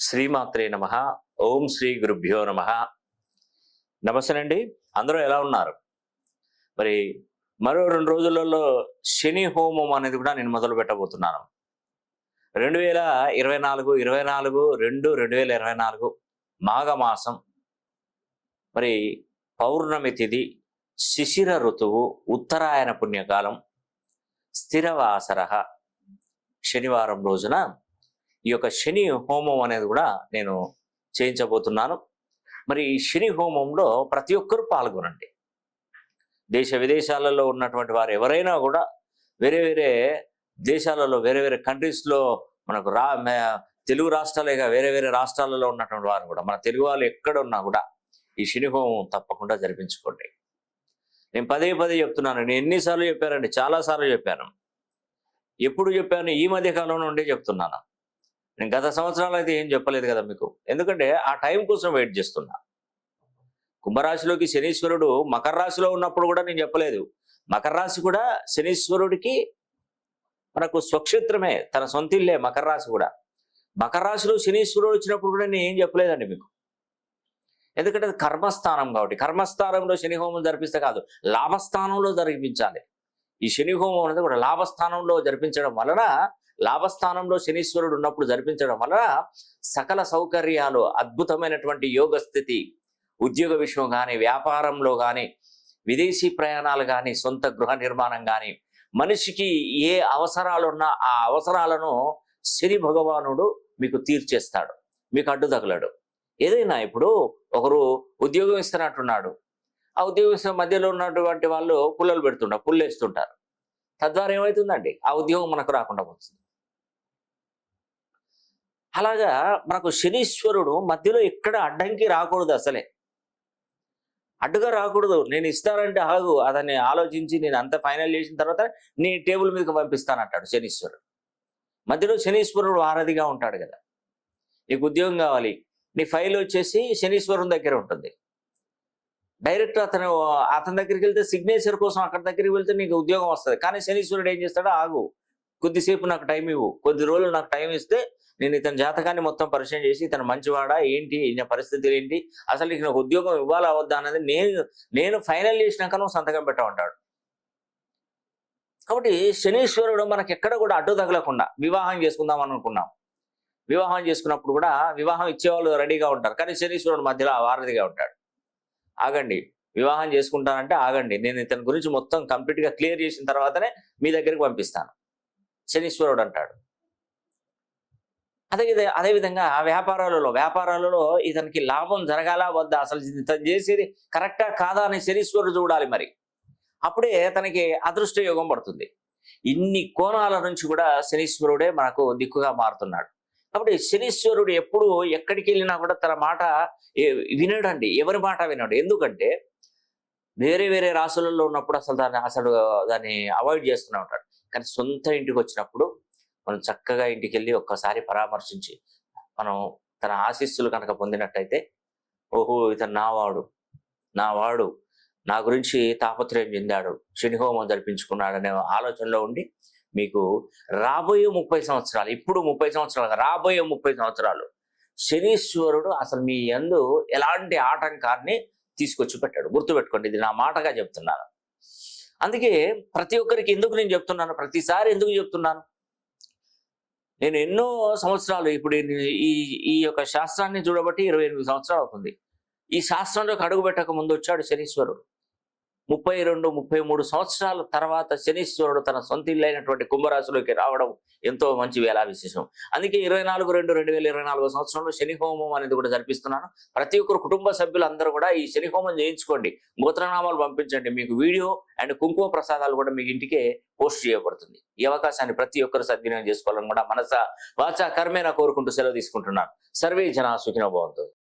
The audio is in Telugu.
శ్రీమాత్రే నమ. ఓం శ్రీ గురుభ్యో నమ. నమస్తేనండి. అందరూ ఎలా ఉన్నారు? మరి మరో రెండు రోజులలో శని హోమం అనేది కూడా నేను మొదలు పెట్టబోతున్నాను. రెండు వేల ఇరవై నాలుగు ఇరవై నాలుగు రెండు రెండు వేల ఇరవై నాలుగు మాఘమాసం. మరి పౌర్ణమి తిథి శిశిర ఋతువు ఉత్తరాయణ పుణ్యకాలం స్థిరవాసర. శనివారం రోజున ఈ యొక్క శని హోమం అనేది కూడా నేను చేయించబోతున్నాను. మరి ఈ శని హోమంలో ప్రతి ఒక్కరూ పాల్గొనండి. దేశ విదేశాలలో ఉన్నటువంటి వారు ఎవరైనా కూడా వేరే వేరే దేశాలలో వేరే వేరే కంట్రీస్లో మనకు రా తెలుగు రాష్ట్రాలేగా వేరే వేరే రాష్ట్రాలలో ఉన్నటువంటి వారు కూడా మన తెలుగు వాళ్ళు ఎక్కడ ఉన్నా కూడా ఈ శని హోమం తప్పకుండా జరిపించుకోండి. నేను పదే పదే చెప్తున్నాను. నేను ఎన్నిసార్లు చెప్పానండి? చాలాసార్లు చెప్పాను. ఎప్పుడు చెప్పాను? ఈ మధ్య కాలంలో ఉండే చెప్తున్నాను. నేను గత సంవత్సరాలు అయితే ఏం చెప్పలేదు కదా మీకు. ఎందుకంటే ఆ టైం కోసం వెయిట్ చేస్తున్నా. కుంభరాశిలోకి శనీశ్వరుడు మకర రాశిలో ఉన్నప్పుడు కూడా నేను చెప్పలేదు. మకర రాశి కూడా శనీశ్వరుడికి మనకు స్వక్షేత్రమే తన సొంత ఇల్లే మకర రాశి కూడా. మకర రాశిలో శనీశ్వరుడు వచ్చినప్పుడు కూడా నేను ఏం చెప్పలేదండి మీకు. ఎందుకంటే అది కర్మస్థానం కాబట్టి. కర్మస్థానంలో శని హోమం జరిపిస్తే కాదు లాభస్థానంలో జరిపించాలి. ఈ శని హోమం అనేది కూడా లాభస్థానంలో జరిపించడం వలన లాభస్థానంలో శనీశ్వరుడు ఉన్నప్పుడు జరిపించడం వలన సకల సౌకర్యాలు అద్భుతమైనటువంటి యోగ స్థితి ఉద్యోగ విషయం కానీ వ్యాపారంలో కానీ విదేశీ ప్రయాణాలు కానీ సొంత గృహ నిర్మాణం కానీ మనిషికి ఏ అవసరాలున్నా ఆ అవసరాలను శని భగవానుడు మీకు తీర్చేస్తాడు మీకు అడ్డు తగలడు. ఏదైనా ఇప్పుడు ఒకరు ఉద్యోగం ఇస్తున్నట్టున్నాడు ఆ ఉద్యోగం మధ్యలో ఉన్నటువంటి వాళ్ళు పుల్లలు పెడుతుంటారు పుల్లేస్తుంటారు. తద్వారా ఏమవుతుందండి ఆ ఉద్యోగం మనకు రాకుండా పోతుంది. అలాగా మనకు శనీశ్వరుడు మధ్యలో ఎక్కడ అడ్డంకి రాకూడదు అసలే. అడ్డుగా రాకూడదు. నేను ఇస్తానంటే ఆగు అతన్ని ఆలోచించి నేను అంత ఫైనల్ చేసిన తర్వాత నీ టేబుల్ మీదకి పంపిస్తానంటాడు శనీశ్వరుడు. మధ్యలో శనీశ్వరుడు ఆరాధిగా ఉంటాడు కదా. నీకు ఉద్యోగం కావాలి. నీ ఫైల్ వచ్చేసి శనీశ్వరుని దగ్గర ఉంటుంది. డైరెక్ట్ అతను అతని దగ్గరికి వెళ్తే సిగ్నేచర్ కోసం అక్కడి దగ్గరికి వెళ్తే నీకు ఉద్యోగం వస్తుంది. కానీ శనీశ్వరుడు ఏం చేస్తాడో? ఆగు కొద్దిసేపు నాకు టైం ఇవ్వు. కొద్ది రోజులు నాకు టైం ఇస్తే నేను ఇతని జాతకాన్ని మొత్తం పరిచయం చేసి ఇతను మంచివాడా ఏంటి ఈయన పరిస్థితులు ఏంటి అసలు నీకు నాకు ఉద్యోగం ఇవ్వాలా వద్దా అన్నది నేను నేను ఫైనల్ చేసినాక నువ్వు సంతకం పెట్టమంటాడు. కాబట్టి శనీశ్వరుడు మనకి ఎక్కడ కూడా అడ్డు తగలకుండా వివాహం చేసుకుందాం అనుకున్నాం. వివాహం చేసుకున్నప్పుడు కూడా వివాహం ఇచ్చేవాళ్ళు రెడీగా ఉంటారు కానీ శనీశ్వరుడు మధ్యలో వారధిగా ఉంటాడు. ఆగండి వివాహం చేసుకుంటానంటే ఆగండి నేను ఇతని గురించి మొత్తం కంప్లీట్గా క్లియర్ చేసిన తర్వాతనే మీ దగ్గరికి పంపిస్తాను. శనీశ్వరుడు అంటాడు. అదే అదేవిధంగా అదే విధంగా వ్యాపారాలలో వ్యాపారాలలో ఇతనికి లాభం జరగాల వద్దా? అసలు ఇతను చేసేది కరెక్టా కాదా అని శనీశ్వరుడు చూడాలి మరి. అప్పుడే తనకి అదృష్ట యోగం పడుతుంది. ఇన్ని కోణాల నుంచి కూడా శనీశ్వరుడే మనకు దిక్కుగా మారుతున్నాడు. కాబట్టి శనీశ్వరుడు ఎప్పుడు ఎక్కడికి వెళ్ళినా కూడా తన మాట వినడండి. ఎవరి మాట వినడు. ఎందుకంటే వేరే వేరే రాసులలో ఉన్నప్పుడు అసలు దాన్ని అసలు దాన్ని అవాయిడ్ చేస్తూనే ఉంటాడు. కానీ సొంత ఇంటికి వచ్చినప్పుడు మనం చక్కగా ఇంటికి వెళ్ళి ఒక్కసారి పరామర్శించి మనం తన ఆశీస్సులు కనుక పొందినట్టయితే ఓహో ఇతను నావాడు నావాడు నా గురించి తాపత్రయం చెందాడు శనిహోమం జరిపించుకున్నాడనే ఆలోచనలో ఉండి మీకు రాబోయే ముప్పై సంవత్సరాలు ఇప్పుడు ముప్పై సంవత్సరాలు రాబోయే ముప్పై సంవత్సరాలు శనీశ్వరుడు అసలు మీ యందు ఎలాంటి ఆటంకాన్ని తీసుకొచ్చి పెట్టాడు? గుర్తుపెట్టుకోండి ఇది నా మాటగా చెప్తున్నాను. అందుకే ప్రతి ఒక్కరికి ఎందుకు నేను చెప్తున్నాను? ప్రతిసారి ఎందుకు చెప్తున్నాను? నేను ఎన్నో సంవత్సరాలు ఇప్పుడు ఈ- ఈ యొక్క శాస్త్రాన్ని చూడబట్టి ఇరవై ఎనిమిది సంవత్సరాలు అవుతుంది. ఈ శాస్త్రంలోకి అడుగు పెట్టక ముందు వచ్చాడు శనీశ్వరుడు. ముప్పై రెండు ముప్పై మూడు సంవత్సరాల తర్వాత శనీశ్వరుడు తన సొంత ఇల్లైనటువంటి కుంభరాశిలోకి రావడం ఎంతో మంచి వేళ విశేషం అందుకే ఇరవై నాలుగు రెండు రెండు వేల ఇరవై నాలుగో సంవత్సరంలో శని హోమం అనేది కూడా జరిపిస్తున్నాను. ప్రతి ఒక్కరు కుటుంబ సభ్యులందరూ కూడా ఈ శని హోమం చేయించుకోండి. గోత్రనామాలు పంపించండి. మీకు వీడియో అండ్ కుంకుమ ప్రసాదాలు కూడా మీ ఇంటికే పోస్ట్ చేయబడుతుంది. ఈ అవకాశాన్ని ప్రతి ఒక్కరు సద్వినియోగం చేసుకోవాలని కూడా మనస వాచా కర్మేనా కోరుకుంటూ సెలవు తీసుకుంటున్నాను. సర్వే జనా సుఖినోభవంతో